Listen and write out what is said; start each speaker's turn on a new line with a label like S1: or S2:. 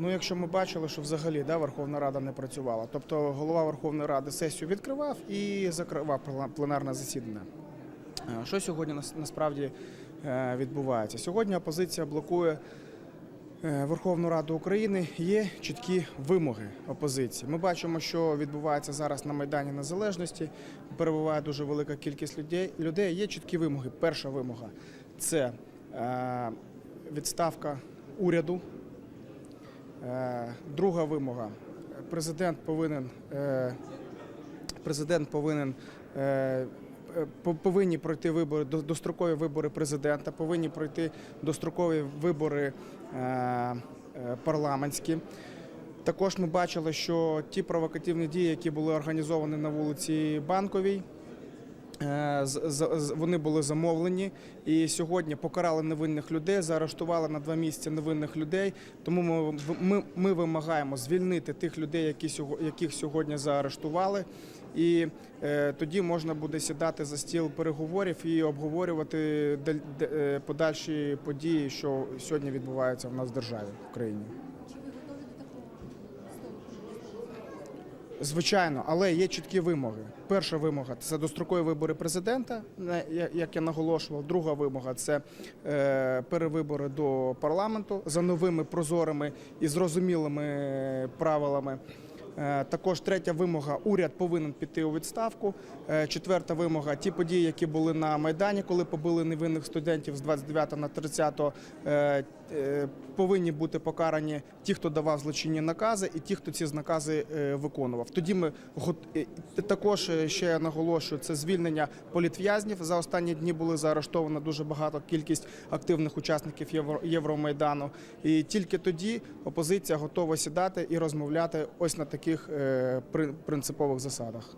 S1: Ну, якщо ми бачили, що взагалі да, Верховна Рада не працювала, тобто голова Верховної Ради сесію відкривав і закривав пленарне засідання. Е, Що сьогодні насправді е, відбувається? Сьогодні опозиція блокує е, Верховну Раду України. Є чіткі вимоги опозиції. Ми бачимо, що відбувається зараз на Майдані Незалежності. Перебуває дуже велика кількість людей. людей. Є чіткі вимоги. Перша вимога це відставка уряду. Е, Друга вимога. Президент повинен, е, президент повинен е, по- повинні пройти вибори, дострокові вибори президента, повинні пройти дострокові вибори парламентські. Також ми бачили, що ті провокативні дії, які були організовані на вулиці Банковій, Вони були замовлені і сьогодні покарали невинних людей, заарештували на два місяці невинних людей. Тому ми, ми, ми вимагаємо звільнити тих людей, які яких сьогодні заарештували. І е, тоді можна буде сідати за стіл переговорів і обговорювати е, подальші події, що сьогодні відбуваються в нас в державі в країні. Звичайно, але є чіткі вимоги. Перша вимога це дострокові вибори президента, як я наголошував. Друга вимога це е, перевибори до парламенту за новими прозорими і зрозумілими правилами. Е, Також третя вимога уряд повинен піти у відставку. Е, Четверта вимога ті події, які були на майдані, коли побили невинних студентів з 29 на 30, е, повинні бути покарані ті, хто давав злочинні накази, і ті, хто ці накази виконував. Тоді ми також ще я наголошую це звільнення політв'язнів. За останні дні були заарештовано дуже багато кількість активних учасників Євро- Євромайдану. І тільки тоді опозиція готова сідати і розмовляти ось на таких е, при- принципових засадах.